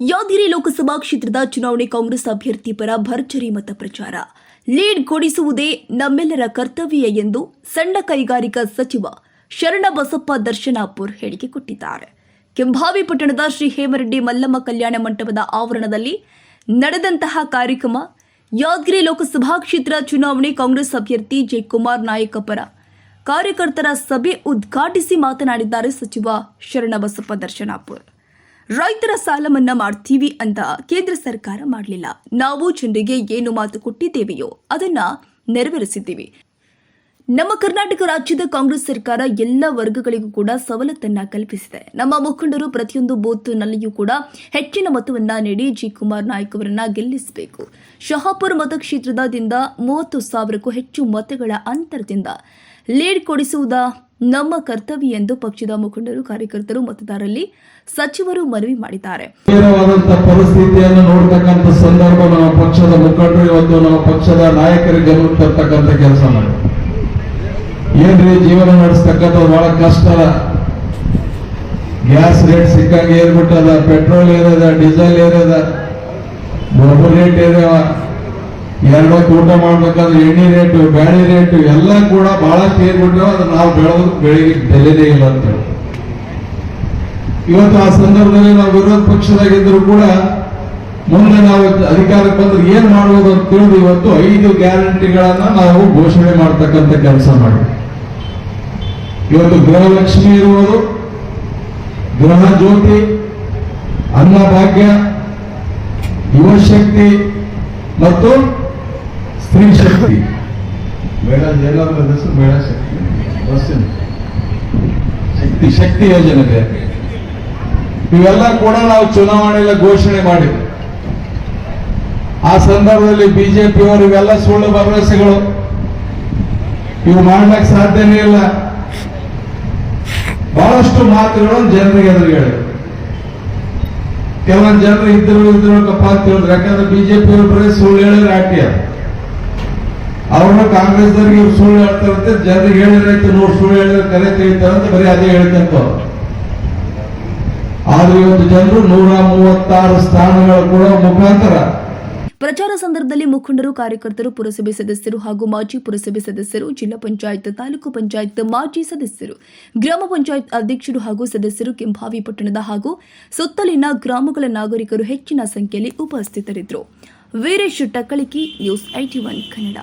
ಯಾದಗಿರಿ ಲೋಕಸಭಾ ಕ್ಷೇತ್ರದ ಚುನಾವಣೆ ಕಾಂಗ್ರೆಸ್ ಅಭ್ಯರ್ಥಿ ಪರ ಭರ್ಜರಿ ಮತ ಪ್ರಚಾರ. ಲೀಡ್ ಕೊಡಿಸುವುದೇ ನಮ್ಮೆಲ್ಲರ ಕರ್ತವ್ಯ ಎಂದು ಸಣ್ಣ ಕೈಗಾರಿಕಾ ಸಚಿವ ಶರಣಬಸಪ್ಪ ದರ್ಶನಾಪುರ್ ಹೇಳಿಕೆ ಕೊಟ್ಟಿದ್ದಾರೆ. ಕೆಂಭಾವಿ ಪಟ್ಟಣದ ಶ್ರೀ ಹೇಮರೆಡ್ಡಿ ಮಲ್ಲಮ್ಮ ಕಲ್ಯಾಣ ಮಂಟಪದ ಆವರಣದಲ್ಲಿ ನಡೆದಂತಹ ಕಾರ್ಯಕ್ರಮ ಯಾದಗಿರಿ ಲೋಕಸಭಾ ಕ್ಷೇತ್ರ ಚುನಾವಣೆ ಕಾಂಗ್ರೆಸ್ ಅಭ್ಯರ್ಥಿ ಜಯಕುಮಾರ್ ನಾಯಕ ಪರ ಕಾರ್ಯಕರ್ತರ ಸಭೆ ಉದ್ಘಾಟಿಸಿ ಮಾತನಾಡಿದ್ದಾರೆ ಸಚಿವ ಶರಣಬಸಪ್ಪ ದರ್ಶನಾಪುರ್. ರೈತರ ಸಾಲ ಮನ್ನಾ ಮಾಡ್ತೀವಿ ಅಂತ ಕೇಂದ್ರ ಸರ್ಕಾರ ಮಾಡಲಿಲ್ಲ. ನಾವು ಜನರಿಗೆ ಏನು ಮಾತು ಕೊಟ್ಟಿದ್ದೇವೆಯೋ ಅದನ್ನ ನೆರವೇರಿಸಿದ್ದೀವಿ. ನಮ್ಮ ಕರ್ನಾಟಕ ರಾಜ್ಯದ ಕಾಂಗ್ರೆಸ್ ಸರ್ಕಾರ ಎಲ್ಲ ವರ್ಗಗಳಿಗೂ ಕೂಡ ಸವಲತ್ತನ್ನ ಕಲ್ಪಿಸಿದೆ. ನಮ್ಮ ಮುಖಂಡರು ಪ್ರತಿಯೊಂದು ಬೂತ್ನಲ್ಲಿಯೂ ಕೂಡ ಹೆಚ್ಚಿನ ಮತವನ್ನ ನೀಡಿ ಜಿ ಕುಮಾರ್ ನಾಯ್ಕ್ ಅವರನ್ನ ಗೆಲ್ಲಿಸಬೇಕು. ಶಹಾಪುರ ಮತಕ್ಷೇತ್ರದಿಂದ ಮೂವತ್ತು ಸಾವಿರಕ್ಕೂ ಹೆಚ್ಚು ಮತಗಳ ಅಂತರದಿಂದ ಲೀಡ್ ಕೊಡಿಸುವುದ ನಮ್ಮ ಕರ್ತವ್ಯ ಎಂದು ಪಕ್ಷದ ಮುಖಂಡರು, ಕಾರ್ಯಕರ್ತರು, ಮತದಾರರಲ್ಲಿ ಸಚಿವರು ಮನವಿ ಮಾಡಿದ್ದಾರೆ. ಪರಿಸ್ಥಿತಿಯನ್ನು ನೋಡ್ತಕ್ಕಂಥ ಸಂದರ್ಭ ನಮ್ಮ ಪಕ್ಷದ ಮುಖಂಡರು ಇವತ್ತು ನಮ್ಮ ಪಕ್ಷದ ನಾಯಕರಿಗೆ ತರ್ತಕ್ಕಂಥ ಕೆಲಸ ಮಾಡಿ. ಏನ್ರಿ ಜೀವನ ನಡೆಸ್ತಕ್ಕಂಥ ಬಹಳ ಕಷ್ಟ ಗ್ಯಾಸ್ ರೇಟ್ ಸಿಕ್ಕಂಗೆ ಏರ್ಬಿಟ್ಟದ, ಪೆಟ್ರೋಲ್ ಏರದ, ಡೀಸೆಲ್ ಏರದ ರೇಟ್ ಏರ್ಯಾವ ಎರಡು ಹೊತ್ತು ಊಟ ಮಾಡ್ಬೇಕಾದ್ರೆ ಎಣ್ಣೆ ರೇಟು, ಬ್ಯಾಳಿ ರೇಟು ಎಲ್ಲ ಕೂಡ ಬಹಳಷ್ಟು ಏರ್ಬಿಟ್ಟಾವ ಅದು ನಾವು ಬೆಳೆದು ಬೆಳಿಗ್ಗೆ ಬೆಲೆನೇ ಇಲ್ಲ ಅಂತೇಳಿ ಇವತ್ತು ಆ ಸಂದರ್ಭದಲ್ಲಿ ನಾವು ವಿರೋಧ ಪಕ್ಷದಾಗಿದ್ದರೂ ಕೂಡ ಮುಂದೆ ನಾವು ಅಧಿಕಾರಕ್ಕೆ ಬಂದ್ರೆ ಏನ್ ಮಾಡುವುದು ಅಂತ ತಿಳಿದು ಇವತ್ತು ಐದು ಗ್ಯಾರಂಟಿಗಳನ್ನ ನಾವು ಘೋಷಣೆ ಮಾಡ್ತಕ್ಕಂಥ ಕೆಲಸ ಮಾಡಿ. ಇವತ್ತು ಗೃಹಲಕ್ಷ್ಮಿ ಇರುವುದು, ಗೃಹ ಜ್ಯೋತಿ, ಅನ್ನಭಾಗ್ಯ, ಯುವಶಕ್ತಿ ಮತ್ತು ಸ್ತ್ರೀ ಶಕ್ತಿ. ಬೇಡ ಎಲ್ಲರ ಹೆಸರು ಬೇಡ ಶಕ್ತಿ. ಬಸ್ಸಿನ ಶಕ್ತಿ ಶಕ್ತಿ ಯೋಜನೆ ಬೇರೆ ಇವೆಲ್ಲ ಕೂಡ ನಾವು ಚುನಾವಣೆಯಲ್ಲಿ ಘೋಷಣೆ ಮಾಡಿದ್ವಿ ಆ ಸಂದರ್ಭದಲ್ಲಿ ಬಿಜೆಪಿ ಅವರು ಇವೆಲ್ಲ ಸುಳ್ಳು ಭರವಸೆಗಳು. ಇವು ಮಾಡ್ಲಿಕ್ಕೆ ಸಾಧ್ಯನೇ ಇಲ್ಲ. ಬಹಳಷ್ಟು ಮಾತುಗಳನ್ನು ಜನರಿಗೆ ಎದುರಿಗೆ ಹೇಳಿದ್ರು ಕೆಲವೊಂದು ಜನರು ಇದ್ರು ಇದ್ರಪ್ಪ ಅಂತ ಹೇಳಿದ್ರು. ಯಾಕಂದ್ರೆ ಬಿಜೆಪಿ ಅವರು ಬರೀ ಸುಳ್ಳು ಹೇಳಿದ್ರೆ ಆಟಿ ಅದು ಅವ್ರನ್ನ ಕಾಂಗ್ರೆಸ್ದವ್ರಿಗೆ ಇವ್ರು ಸುಳ್ಳು ಹೇಳ್ತಾರಂತೆ ಜನರಿಗೆ ಹೇಳಿದ್ರಾಯ್ತು ನೋಡ್ ಸುಳ್ಳು ಹೇಳಿದ್ರೆ ಕರೆ ತೆಗಿತಾರಂತ ಬರೀ ಅದೇ ಹೇಳ್ತಂತ ಆದ್ರೆ ಇವತ್ತು ಜನರು ನೂರ ಮೂವತ್ತಾರು ಸ್ಥಾನಗಳು ಕೂಡ ಮುಖಾಂತರ. ಪ್ರಚಾರ ಸಂದರ್ಭದಲ್ಲಿ ಮುಖಂಡರು, ಕಾರ್ಯಕರ್ತರು, ಪುರಸಭೆ ಸದಸ್ಯರು ಹಾಗೂ ಮಾಜಿ ಪುರಸಭೆ ಸದಸ್ಯರು, ಜಿಲ್ಲಾ ಪಂಚಾಯತ್, ತಾಲೂಕು ಪಂಚಾಯತ್, ಮಾಜಿ ಸದಸ್ಯರು, ಗ್ರಾಮ ಪಂಚಾಯತ್ ಅಧ್ಯಕ್ಷರು ಹಾಗೂ ಸದಸ್ಯರು ಕೆಂಭಾವಿ ಪಟ್ಟಣದ ಹಾಗೂ ಸುತ್ತಲಿನ ಗ್ರಾಮಗಳ ನಾಗರಿಕರು ಹೆಚ್ಚಿನ ಸಂಖ್ಯೆಯಲ್ಲಿ ಉಪಸ್ಥಿತರಿದ್ದರು. Veeresh Takkaliki news IT one Kannada.